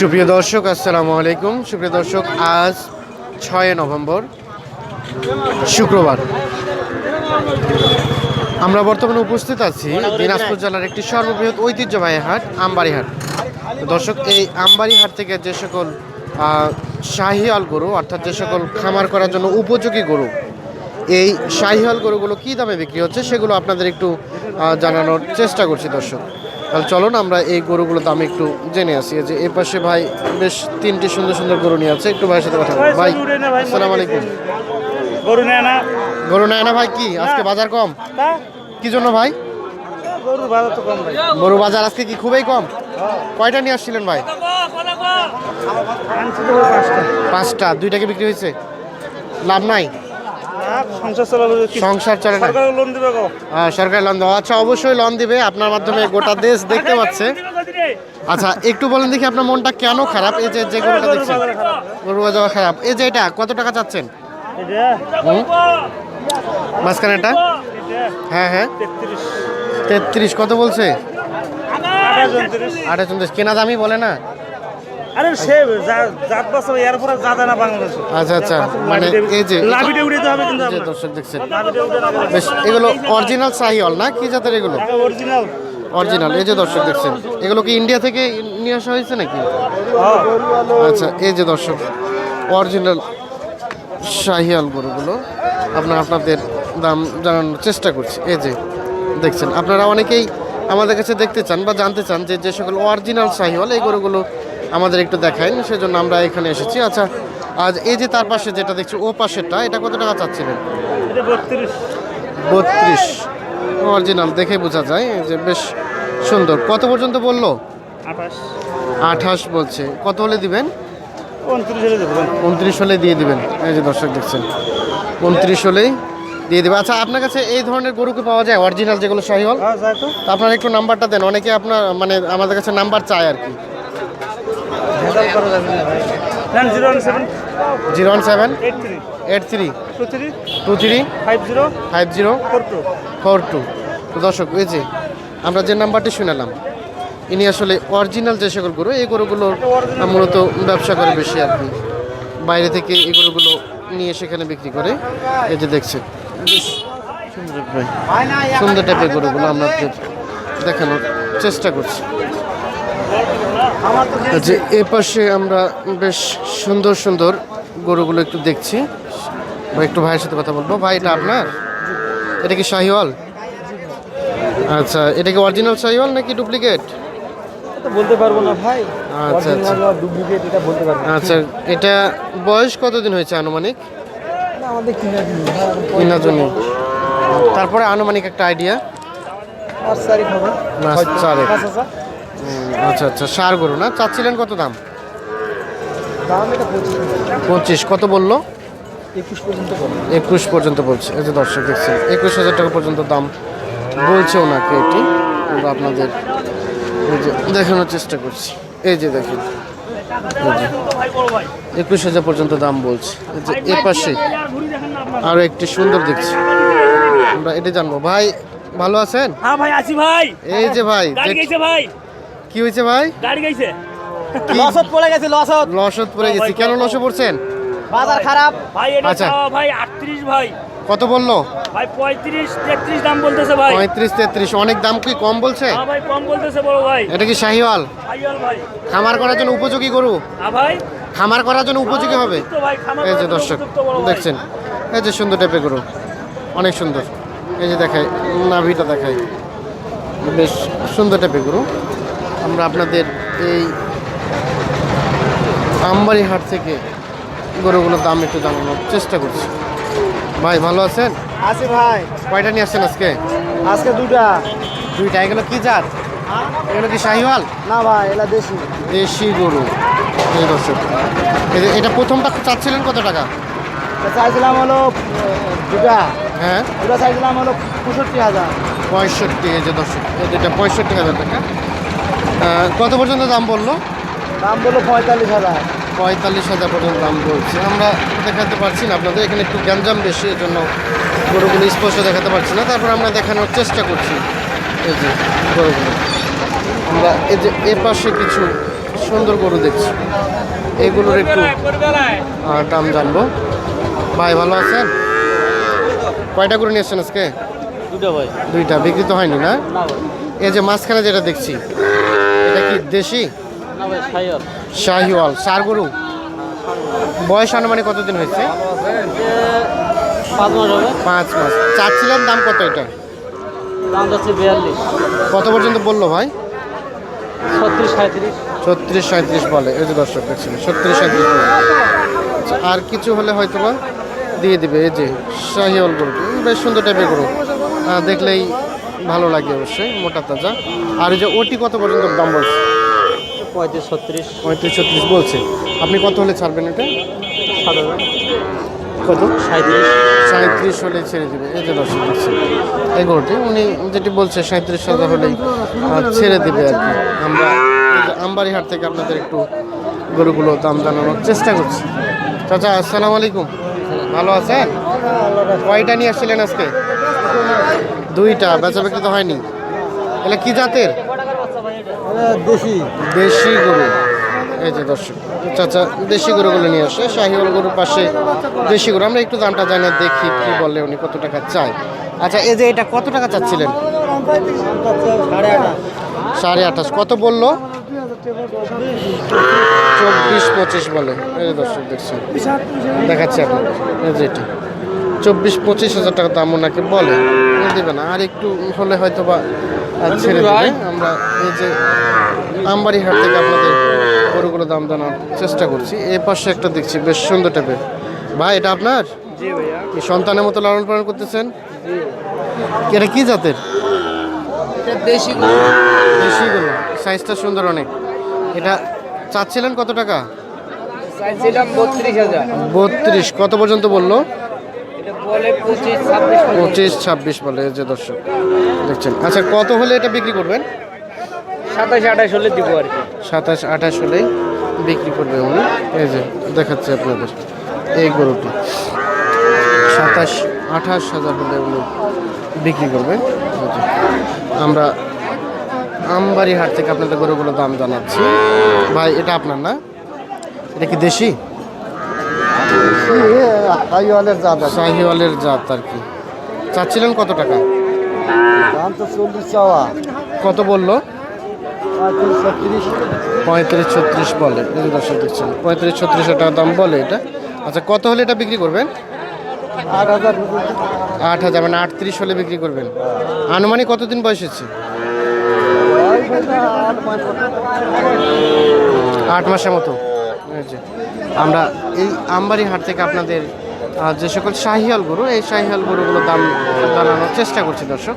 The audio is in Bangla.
সুপ্রিয় দর্শক, আসসালামু আলাইকুম। সুপ্রিয় দর্শক, আজ ছয় নভেম্বর, শুক্রবার। আমরা বর্তমানে উপস্থিত আছি দিনাজপুর জেলার একটি সর্ববৃহৎ ঐতিহ্যবাহী হাট আমবাড়ি হাট দর্শক, এই আমবাড়ি হাট থেকে যে সকল শাহিয়াল গরু, অর্থাৎ যে সকল খামার করার জন্য উপযোগী গরু, এই শাহিয়াল গরুগুলো কী দামে বিক্রি হচ্ছে, সেগুলো আপনাদের একটু জানানোর চেষ্টা করছি দর্শক। তাহলে চলুন আমরা এই গরুগুলোর দাম একটু জেনে আসি। যে এ পাশে ভাই বেশ তিনটি সুন্দর সুন্দর গরু নিয়ে আছে একটু ভাইয়ের সাথে কথা ভাই আসসালামু আলাইকুম। গরু নেয় না। গরু নেয় না ভাই কি? আজকে বাজার কম? কি জন্য ভাই? গরুর বাজার তো কম ভাই। গরু বাজার আজকে কি খুবই কম? কয়টা নিয়ে আসছিলেন ভাই? পাঁচটা। দুইটাকে বিক্রি হয়েছে? লাভ নাই? সংসার চলে না। সরকার লোন দিবে আচ্ছা অবশ্যই লোন দিবে। আপনার মাধ্যমে গোটা দেশ দেখতে পাচ্ছে। আচ্ছা একটু বলেন দেখি আপনার মনটা কেন খারাপ? এই যে যে গরুটা দেখছেন। গরু বাজার খারাপ। এই যে এটা কত টাকা চাচ্ছেন? মাঝখানে এটা? হ্যাঁ হ্যাঁ। তেত্রিশ। কত বলছে? আঠাশ কেনা দামই বলে না? আরে সে জাত বাসা এর পরে যা না বাংলাদেশে। আচ্ছা আচ্ছা মানে এই যে লাভিটা উড়িতে হবে কিন্তু যে দর্শক দেখছেন। উড়ে বেশ এগুলো অরিজিনাল সাহিওয়াল না? কি জাতের এগুলো? অরিজিনাল অরিজিনাল এই যে দর্শক দেখছেন। এগুলো কি ইন্ডিয়া থেকে নিয়ে আসা হয়েছে নাকি? আচ্ছা এই যে দর্শক অরিজিনাল শাহিয়াল গরুগুলো। আপনার আপনাদের দাম জানানোর চেষ্টা করছি। এই যে দেখছেন আপনারা অনেকেই আমাদের কাছে দেখতে চান বা জানতে চান যে যে সকল অরিজিনাল শাহিওয়াল এই গরুগুলো আমাদের একটু দেখায় সেজন্য আমরা এখানে এসেছি। আচ্ছা আজ এই যে তার পাশে যেটা দেখছি ও পাশেরটা এটা কত টাকা চাচ্ছিলেন? বত্রিশ। অরিজিনাল দেখে বোঝা যায় যে বেশ সুন্দর। কত পর্যন্ত বলল? আঠাশ। বলছে। কত হলে দিবেন? উনত্রিশ হলে দিয়ে দিবেন। এই যে দর্শক দেখছেন উনত্রিশ হলেই দিয়ে দেবে আচ্ছা আপনার কাছে এই ধরনের গরু কি পাওয়া যায়? অরিজিনাল যেগুলো শাহিওয়াল? হ্যাঁ আপনার একটু নাম্বারটা দেন। অনেকে আপনার মানে আমাদের কাছে নাম্বার চায় আর কি। Zero one seven eight three two three five zero five zero four two four two তো দর্শক এই যে আমরা যে নাম্বারটি শুনালাম ইনি আসলে অরিজিনাল যে সকল গরু এই গরুগুলো মূলত ব্যবসা করে বেশি আর কি। বাইরে থেকে এই গরুগুলো নিয়ে সেখানে বিক্রি করে এই যে সুন্দর সুন্দর টাইপের গরুগুলো আমরা দেখানোর চেষ্টা করছি। যে এ পাশে আমরা বেশ সুন্দর সুন্দর গরুগুলো একটু দেখছি। ভাই একটু ভাইয়ের সাথে কথা বলব। ভাই এটা আপনার? এটা কি শাহিওয়াল? আচ্ছা এটা কি অরিজিনাল শাহিওয়াল নাকি ডুপ্লিকেট বলতে পারব না ভাই। আচ্ছা আচ্ছা। ডুপ্লিকেট এটা বলতে পারব আচ্ছা এটা বয়স কতদিন হয়েছে আনুমানিক? আমাদের কিনা জন্য তারপরে আনুমানিক একটা আইডিয়া পাঁচ তারিখ হবে। পাঁচ হাজার। হুম, আচ্ছা আচ্ছা সার গরু না? চাচ্ছিলেন কত দাম? দাম পঁচিশ। কত বলল? একুশ পর্যন্ত বলছে। এই যে দর্শক দেখছেন একুশ হাজার টাকা পর্যন্ত দাম বলছে ওনাকে এটি। আমরা আপনাদের দেখানোর চেষ্টা করছি। এই যে দেখেন যে একুশ হাজার পর্যন্ত দাম বলছে। এই এ পাশে আরও একটি সুন্দর দেখছি। আমরা এটা জানব। ভাই ভালো আছেন? হ্যাঁ ভাই আছি ভাই। এই যে ভাই ভাই। কি হয়েছে ভাই? গাড়ি গেছে লসত পড়ে গেছে লসত। লসত পড়ে গেছি। কেন লসে পড়ছেন? বাজার খারাপ। ভাই এটা আচ্ছা। ভাই আটত্রিশ ভাই। কত বলল? ভাই পঁয়ত্রিশ তেত্রিশ দাম বলতেছে ভাই। পঁয়ত্রিশ তেত্রিশ। অনেক দাম কি কম বলছে? হ্যাঁ ভাই কম বলতেছে বড় ভাই। এটা কি শাহিওয়াল? আইয়াল ভাই। খামার করার জন্য উপযোগী গরু? হ্যাঁ ভাই। খামার করার জন্য উপযোগী হবে? ভাই, খামার এই যে দর্শক। দেখছেন? এই যে সুন্দর টাইপের গরু। অনেক সুন্দর। এই যে দেখাই নাভিটা দেখাই। বেশ সুন্দর টাইপের গরু। আমরা আপনাদের এই আমবাড়ি হাট থেকে গরুগুলোর দাম একটু জানানোর চেষ্টা করছি। ভাই ভালো আছেন? আছি ভাই। কয়টা নিয়ে আসছেন আজকে? আজকে দুটা দুইটা এগুলো কি জাত? এগুলো কি শাহিওয়াল? না ভাই এলা দেশি। দেশি গরু। এই এটা প্রথমটা চাচ্ছিলেন কত টাকা? চাইছিলাম হলো দুটা হ্যাঁ। দুটা চাইছিলাম হলো পঁয়ষট্টি হাজার। পঁয়ষট্টি এই যে দর্শক এই যেটা পঁয়ষট্টি হাজার টাকা। কত পর্যন্ত দাম বলল? দাম বলল পঁয়তাল্লিশ হাজার। পঁয়তাল্লিশ হাজার পর্যন্ত দাম বলছে। আমরা দেখাতে পারছি না আপনাদের এখানে একটু গ্যাঞ্জাম বেশি এই জন্য গরুগুলো স্পষ্ট দেখাতে পারছি না। তারপর আমরা দেখানোর চেষ্টা করছি। এই যে গরুগুলো। আমরা এই যে এ পাশে কিছু সুন্দর গরু দেখছি। এগুলোর একটু দাম জানব। ভাই ভালো আছেন? কয়টা গরু নিয়েছেন আজকে? দুটো ভাই। দুইটা বিক্রি তো হয়নি না? এই যে মাঝখানে যেটা দেখছি কি দেশি? শাহিওয়াল সার গরু বয়স আনুমানিক কতদিন হয়েছে? পাঁচ মাস চাচ্ছিলেন দাম কত এটা? কত পর্যন্ত বলল ভাই? ছত্রিশ সাঁত্রিশ বলে। এই যে দর্শক দেখছেন ছত্রিশ সাঁত্রিশ বলে। আর কিছু হলে হয়তো বা দিয়ে দিবে। এই যে শাহিওয়াল গরু বেশ সুন্দর টাইপের গরু। দেখলেই ভালো লাগে অবশ্যই মোটা তাজা। আর এই যে ওটি কত পর্যন্ত দাম বলছে? পঁয়ত্রিশ ছত্রিশ। পঁয়ত্রিশ ছত্রিশ বলছে। আপনি কত হলে ছাড়বেন এটা? হাজার। কত? সাঁত্রিশ সাঁত্রিশ হলে ছেড়ে দেবে। এই যে দর্শক দেখছেন এই গরুটি উনি যেটি বলছে সাঁত্রিশ হাজার হলেই ছেড়ে দেবে আর কি। আমরা এই যে আমবাড়ি হাট থেকে আপনাদের একটু গরুগুলো দাম জানানোর চেষ্টা করছি। চাচা আসসালামু আলাইকুম। ভালো আছেন? কয়টা নিয়ে আসছিলেন আজকে? দুইটা বেচা বিক্রি তো হয়নি। এগুলো কি জাতের? দেশি। দেশি গরু। এই যে দর্শক চাচা দেশি গরুগুলো নিয়ে আসে। শাহিওয়াল গরুর পাশে দেশি গরু। আমরা একটু দামটা জানি দেখি কি বলে উনি কত টাকা চায়। আচ্ছা এই যে এটা কত টাকা চাচ্ছিলেন? সাড়ে আঠাশ। কত বলল? চব্বিশ পঁচিশ বলে। এই যে দর্শক দেখছেন? দেখাচ্ছি আপনাদের। এই যে এটি। চব্বিশ পঁচিশ হাজার টাকা দাম ওনাকে বলে। উনি দেবে না। আর একটু হলে হয়তো বা ছেড়ে দেবে। আমরা এই যে আমবাড়ি হাট থেকে আপনাদের গরুগুলো দাম জানার চেষ্টা করছি। এ পাশে একটা দেখছি বেশ সুন্দর টাইপের। ভাই এটা আপনার? কি সন্তানের মতো লালন পালন করতেছেন? এটা কি জাতের? এটা দেশি দেশি গরু। সাইজটা সুন্দর অনেক। এটা চাচ্ছিলেন কত টাকা? বত্রিশ। কত পর্যন্ত বলল? পঁচিশ ছাব্বিশ বলে। যে দর্শক দেখছেন। আচ্ছা কত হলে এটা বিক্রি করবেন? সাতাশ আঠাশ হলে দিব আর কি। সাতাশ আঠাশ হলেই বিক্রি করবে উনি। এই যে দেখাচ্ছে আপনাদের এই গরুটি। সাতাশ আঠাশ হাজার হলে উনি বিক্রি করবেন এই আমরা আমবাড়ি হাট থেকে আপনাদের গরুগুলো দাম জানাচ্ছি। ভাই এটা আপনার না? এটা কি দেশি? হাইওয়ালের জাত শাহিওয়ালের জাত আর কি। চাচ্ছিলেন কত টাকা? দাম তো চল্লিশ চাওয়া। কত বলল? পঁয়ত্রিশ ছত্রিশ। বলে। দর্শক দেখছেন পঁয়ত্রিশ ছত্রিশ টাকা দাম বলে এটা। আচ্ছা কত হলে এটা বিক্রি করবেন? আট হাজার। আট হাজার মানে আটত্রিশ হলে বিক্রি করবেন। আনুমানিক কতদিন বয়স হচ্ছে আট মাসের মতো। আমরা এই আমবাড়ি হাট থেকে আপনাদের যে সকল শাহিয়াল গরু, এই শাহিয়াল গরুগুলো দাম জানানোর চেষ্টা করছি দর্শক।